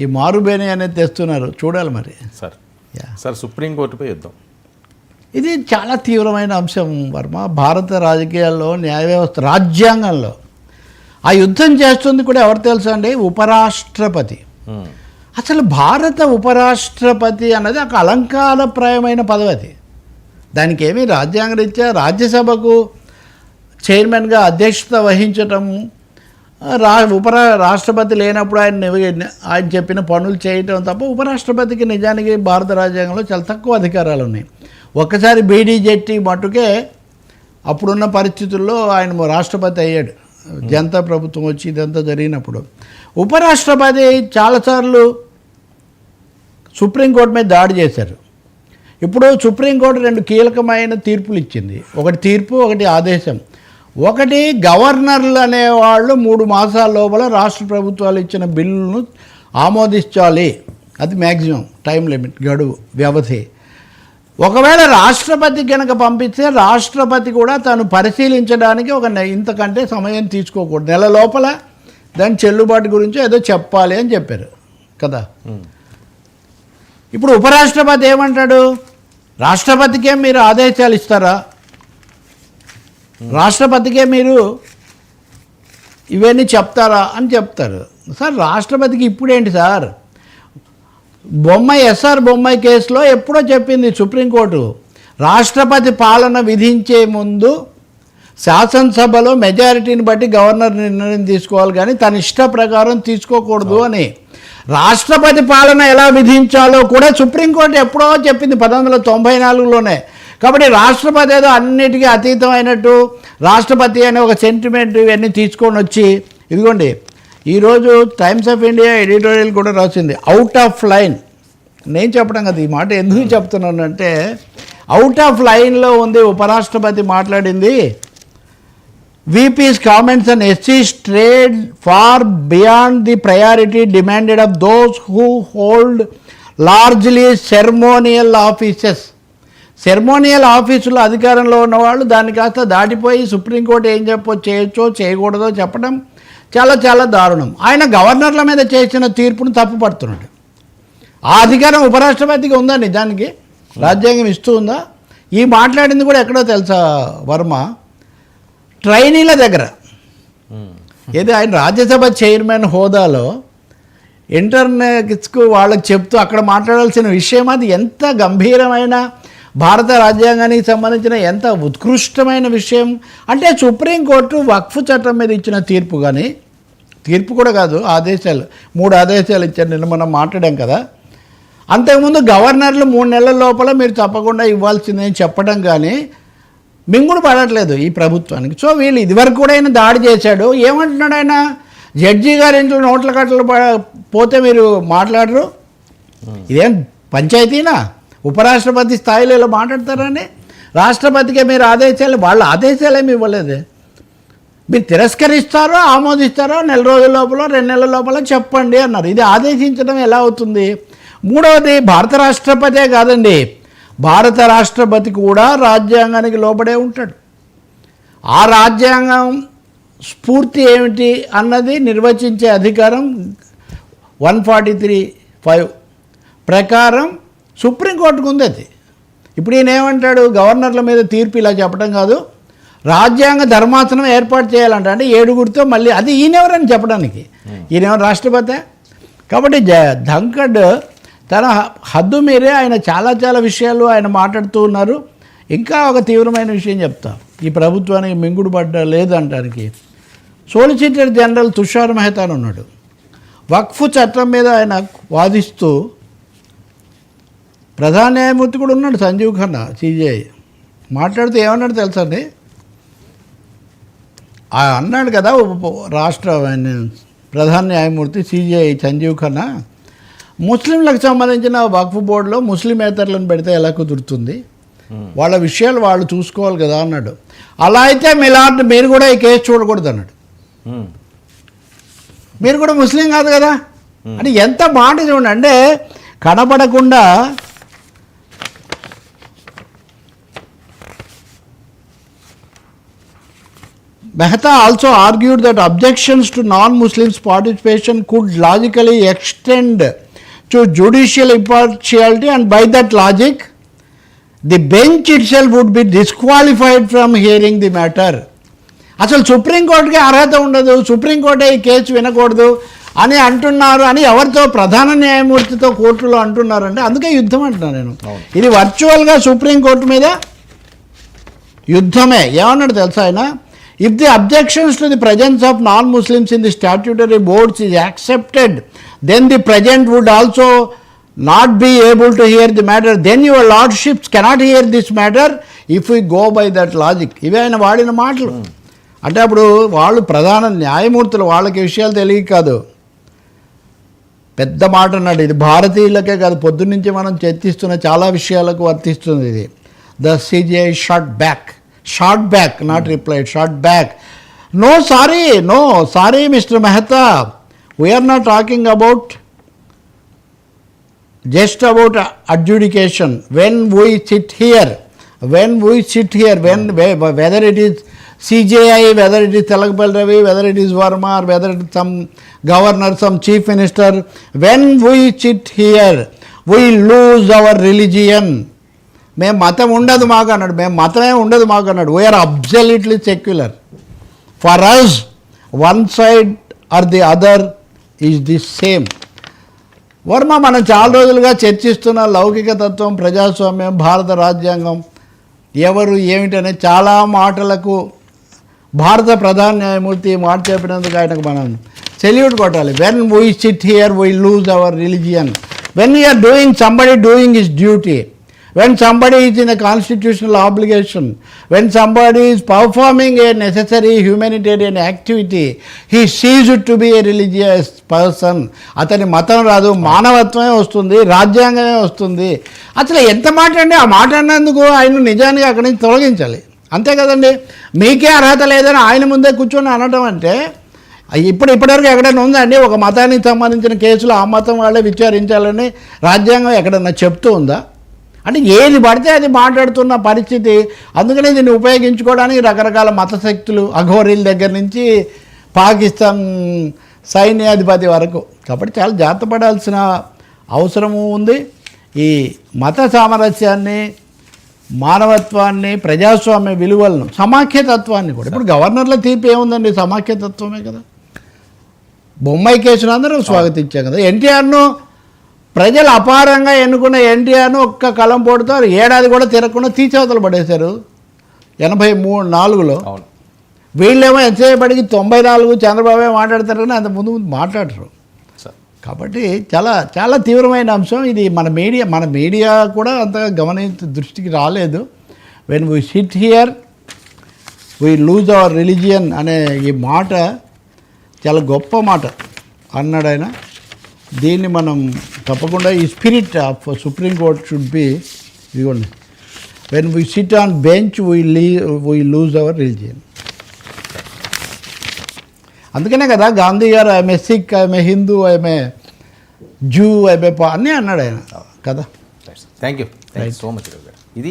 ఈ మారుబేని అనేది తెస్తున్నారు. చూడాలి మరి. సార్. యా. సార్ సుప్రీంకోర్టుపై యుద్ధం. ఇది చాలా తీవ్రమైన అంశం వర్మ. భారత రాజకీయాల్లో న్యాయ వ్యవస్థ రాజ్యాంగంలో. ఆ యుద్ధం చేస్తుంది కూడా ఎవరు తెలుసా అండి? ఉపరాష్ట్రపతి. అసలు భారత ఉపరాష్ట్రపతి అన్నది ఒక అలంకారప్రాయమైన పదవి అది. దానికి ఏమి రాజ్యాంగరీత్యా రాజ్యసభకు చైర్మన్గా అధ్యక్షత వహించటం రా ఉపరా రాష్ట్రపతి లేనప్పుడు ఆయన ఆయన చెప్పిన పనులు చేయటం తప్ప ఉపరాష్ట్రపతికి నిజానికి భారత రాజ్యాంగంలో చాలా తక్కువ అధికారాలు ఉన్నాయి. ఒక్కసారి బీడీ మటుకే అప్పుడున్న పరిస్థితుల్లో ఆయన రాష్ట్రపతి అయ్యాడు. జనతా ప్రభుత్వం వచ్చి ఇదంతా జరిగినప్పుడు. ఉపరాష్ట్రపతి చాలాసార్లు సుప్రీంకోర్టు మీద దాడి చేశారు. ఇప్పుడు సుప్రీంకోర్టు రెండు కీలకమైన తీర్పులు ఇచ్చింది. ఒకటి తీర్పు ఒకటి ఆదేశం. ఒకటి గవర్నర్లు అనేవాళ్ళు మూడు మాసాల లోపల రాష్ట్ర ప్రభుత్వాలు ఇచ్చిన బిల్లును ఆమోదించాలి. అది మ్యాక్సిమం టైం లిమిట్ గడువు వ్యవధి. ఒకవేళ రాష్ట్రపతి కనుక పంపిస్తే రాష్ట్రపతి కూడా తను పరిశీలించడానికి ఒక ఇంతకంటే సమయం తీసుకోకూడదు. నెల లోపల దాని చెల్లుబాటు గురించి ఏదో చెప్పాలి అని చెప్పారు. కదా. ఇప్పుడు ఉపరాష్ట్రపతి ఏమంటాడు? రాష్ట్రపతికే మీరు ఆదేశాలు ఇస్తారా? రాష్ట్రపతికే మీరు ఇవన్నీ చెప్తారా అని చెప్తారు. సార్ రాష్ట్రపతికి ఇప్పుడేంటి సార్? బొమ్మాయి ఎస్ఆర్ బొమ్మాయి కేసులో ఎప్పుడో చెప్పింది సుప్రీంకోర్టు. రాష్ట్రపతి పాలన విధించే ముందు శాసనసభలో మెజారిటీని బట్టి గవర్నర్ నిర్ణయం తీసుకోవాలి కానీ తన ఇష్ట ప్రకారం తీసుకోకూడదు అని. రాష్ట్రపతి పాలన ఎలా విధించాలో కూడా సుప్రీంకోర్టు ఎప్పుడో చెప్పింది పంతొమ్మిది వందల తొంభై నాలుగులోనే. కాబట్టి రాష్ట్రపతి ఏదో అన్నిటికీ అతీతమైనట్టు రాష్ట్రపతి అనే ఒక సెంటిమెంట్ ఇవన్నీ తీసుకొని వచ్చి ఇదిగోండి ఈరోజు టైమ్స్ ఆఫ్ ఇండియా ఎడిటోరియల్ కూడా రాసింది అవుట్ ఆఫ్ లైన్ నేను చెప్పడం కదా ఈ మాట ఎందుకు చెప్తున్నానంటే అవుట్ ఆఫ్ లైన్లో ఉంది ఉపరాష్ట్రపతి మాట్లాడింది VP's comments and SC strayed far beyond the priority demanded of those who hold largely ceremonial offices ceremonial ఆఫీసులో అధికారంలో ఉన్నవాళ్ళు దాన్ని కాస్త దాటిపోయి సుప్రీంకోర్టు ఏం చెప్పో చేయొచ్చో చేయకూడదో చెప్పడం చాలా చాలా దారుణం. ఆయన గవర్నర్ల మీద చేసిన తీర్పును తప్పుపడుతున్నాడు. ఆ అధికారం ఉపరాష్ట్రపతికి ఉందా నిజానికి? రాజ్యాంగం ఇస్తూ ఉందా? ఈ మాట్లాడింది కూడా ఎక్కడో తెలుసా వర్మ? ట్రైనీల దగ్గర. ఏది ఆయన రాజ్యసభ చైర్మన్ హోదాలో ఇంటర్నెట్స్కు వాళ్ళకి చెప్తూ అక్కడ మాట్లాడాల్సిన విషయం అది ఎంత గంభీరమైన భారత రాజ్యాంగానికి సంబంధించిన ఎంత ఉత్కృష్టమైన విషయం? అంటే సుప్రీంకోర్టు వక్ఫ్ చట్టం మీద ఇచ్చిన తీర్పు కానీ తీర్పు కూడా కాదు ఆదేశాలు మూడు ఆదేశాలు ఇచ్చారు. నిన్న మనం మాట్లాడాం కదా. అంతకుముందు గవర్నర్లు మూడు నెలల లోపల మీరు తప్పకుండా ఇవ్వాల్సిందని చెప్పడం కానీ మింగుడు పడట్లేదు ఈ ప్రభుత్వానికి. సో వీళ్ళు ఇదివరకు కూడా ఆయన దాడి చేశాడు. ఏమంటున్నాడు ఆయన? జడ్జి గారి ఇంట్లో నోట్ల కట్టలు పోతే మీరు మాట్లాడరు? ఇదేం పంచాయతీనా? ఉపరాష్ట్రపతి స్థాయిలో ఇలా మాట్లాడతారని రాష్ట్రపతికే మీరు ఆదేశాలు వాళ్ళ ఆదేశాలు ఏమి ఇవ్వలేదు. మీరు తిరస్కరిస్తారో ఆమోదిస్తారో నెల రోజుల లోపల రెండు నెలల లోపల చెప్పండి అన్నారు. ఇది ఆదేశించడం ఎలా అవుతుంది? మూడవది భారత రాష్ట్రపతే కాదండి భారత రాష్ట్రపతి కూడా రాజ్యాంగానికి లోబడే ఉంటాడు. ఆ రాజ్యాంగం స్ఫూర్తి ఏమిటి అన్నది నిర్వచించే అధికారం వన్ ఫార్టీ త్రీ ఫైవ్ ప్రకారం సుప్రీంకోర్టుకు ఉంది అది. ఇప్పుడు ఈయన ఏమంటాడు గవర్నర్ల మీద తీర్పు ఇలా చెప్పడం కాదు. రాజ్యాంగ ధర్మాసనం ఏర్పాటు చేయాలంట. అంటే ఏడుగురితో మళ్ళీ అది ఈయనెవరని చెప్పడానికి? ఈయనెవరు రాష్ట్రపతి? కాబట్టి జ ధంకడ్ తన హద్దు మీరే ఆయన చాలా చాలా విషయాలు ఆయన మాట్లాడుతూ ఉన్నారు. ఇంకా ఒక తీవ్రమైన విషయం చెప్తా. ఈ ప్రభుత్వానికి మింగుడు పడ్డ లేదంటానికి. సోలిసిటర్ జనరల్ తుషార్ మెహతా అని ఉన్నాడు. వక్ఫ్ చట్టం మీద ఆయన వాదిస్తూ ప్రధాన న్యాయమూర్తి కూడా ఉన్నాడు సంజీవ్ ఖన్నా సిజిఐ. మాట్లాడుతూ ఏమన్నాడు తెలుసా అండి? ఆ అన్నాడు కదా రాష్ట్ర ప్రధాన న్యాయమూర్తి సిజిఐ సంజీవ్ ఖన్నా. ముస్లింలకు సంబంధించిన వక్ఫ్ బోర్డులో ముస్లిమేతరులను పెడితే ఎలా కుదురుతుంది? వాళ్ళ విషయాలు వాళ్ళు చూసుకోవాలి కదా అన్నాడు. అలా అయితే మిలాంటి మీరు కూడా ఈ కేసు చూడకూడదు అన్నాడు. మ్మ్. మీరు కూడా ముస్లిం కాదు కదా? అంటే ఎంత మాట చూడండి. అంటే కనబడకుండా Mehta also argued that objections to non-Muslims' participation could logically extend to judicial impartiality and by that logic, the bench itself would be disqualified from hearing the matter. అసలు సుప్రీంకోర్టుకి అర్హత ఉండదు సుప్రీంకోర్టే ఈ కేసు వినకూడదు అని అంటున్నారు అని ఎవరితో ప్రధాన న్యాయమూర్తితో కోర్టులో అంటున్నారంటే అందుకే యుద్ధం అంటున్నాను నేను. ఇది వర్చువల్గా సుప్రీంకోర్టు మీద యుద్ధమే ఏమన్నాడు తెలుసా ఆయన if the objections to the presence of non Muslims in the statutory boards is accepted then the present would also not be able to hear the matter then your lordships cannot hear this matter if you go by that logic ఇవి ఆయన వాడిన మాటలు. అంటే అప్పుడు వాళ్ళు ప్రధాన న్యాయమూర్తులు వాళ్ళకి విషయాలు తెలియక కాదు. పెద్ద మాట అన్నాడు. ఇది భారతీయులకే కాదు పొద్దున్నుంచి మనం చర్చిస్తున్న చాలా విషయాలకు వర్తిస్తుంది ఇది. The CGI shot back shot back, not hmm. replied, shot back. No, sorry, no, sorry, Mr. Mehta. We are not talking about just about adjudication. When we sit here, when we sit here, when hmm. whether it is CJI, whether it is Telagpal Ravi, whether it is Varma, or whether it is some governor, some chief minister, when we sit here, we lose our religion. మేము మతం ఉండదు మాకు అన్నాడు. మేము మతమే ఉండదు మాకు అన్నాడు. We are absolutely secular for us one side or the other is the same Varma మనం చాలా రోజులుగా చర్చిస్తున్న లౌకిక తత్వం ప్రజాస్వామ్యం భారత రాజ్యాంగం ఎవరు ఏమిటనే చాలా మాటలకు భారత ప్రధాన న్యాయమూర్తి మాట చెప్పినందుకు ఆయనకు మనం సెల్యూట్ కొట్టాలి. When we sit here we lose our religion when you're doing somebody doing is duty when somebody is in a constitutional obligation, when somebody is performing a necessary humanitarian activity, he sees it to be a religious అతని మతం రాదు మానవత్వమే వస్తుంది రాజ్యాంగమే వస్తుంది. అసలు ఎంత మాట అండి? ఆ మాట అన్నందుకు ఆయన నిజానికి అక్కడి నుంచి తొలగించాలి. అంతే కదండి? మీకే అర్హత లేదని ఆయన ముందే కూర్చొని అనడం అంటే ఇప్పుడు ఇప్పటివరకు ఎక్కడైనా ఉందండి ఒక మతానికి సంబంధించిన కేసులు ఆ మతం వాళ్ళే విచారించాలని రాజ్యాంగం ఎక్కడన్నా చెప్తూ ఉందా? అంటే ఏది పడితే అది మాట్లాడుతున్న పరిస్థితి. అందుకనే దీన్ని ఉపయోగించుకోవడానికి రకరకాల మత శక్తులు అఘోరీల దగ్గర నుంచి పాకిస్తాన్ సైన్యాధిపతి వరకు. కాబట్టి చాలా జాగ్రత్త పడాల్సిన అవసరము ఉంది. ఈ మత సామరస్యాన్ని మానవత్వాన్ని ప్రజాస్వామ్య విలువలను సమాఖ్యతత్వాన్ని కూడా. ఇప్పుడు గవర్నర్ల తీర్పు ఏముందండి? సమాఖ్యతత్వమే కదా. బొమ్మాయి కేసును అందరూ స్వాగతించాం కదా. ఎన్టీఆర్ను ప్రజలు అపారంగా ఎన్నుకున్న ఎన్టీఆర్ను ఒక్క కలం పోటుతో ఏడాది కూడా తిరగకుండా తీసేవతలు పడేశారు. ఎనభై మూడు నాలుగులో. వీళ్ళేమో ఎంతసేపటికి తొంభై నాలుగు చంద్రబాబే మాట్లాడతారు కానీ అంత ముందు ముందు మాట్లాడరు. సార్. కాబట్టి చాలా చాలా తీవ్రమైన అంశం. ఇది మన మీడియా మన మీడియా కూడా అంతగా గమనించ దృష్టికి రాలేదు. When we sit here we lose our religion అనే ఈ మాట చాలా గొప్ప మాట. అన్నాడు ఆయన దీన్ని మనం తప్పకుండా ఈ spirit of supreme court should be ఇదిగోండి. When we sit on bench we Lee we lose our religion అందుకనే కదా గాంధీ గారు a Sikh I'm a Hindu a Jew a అన్నీ అన్నాడు ఆయన. కదా? Thank you so much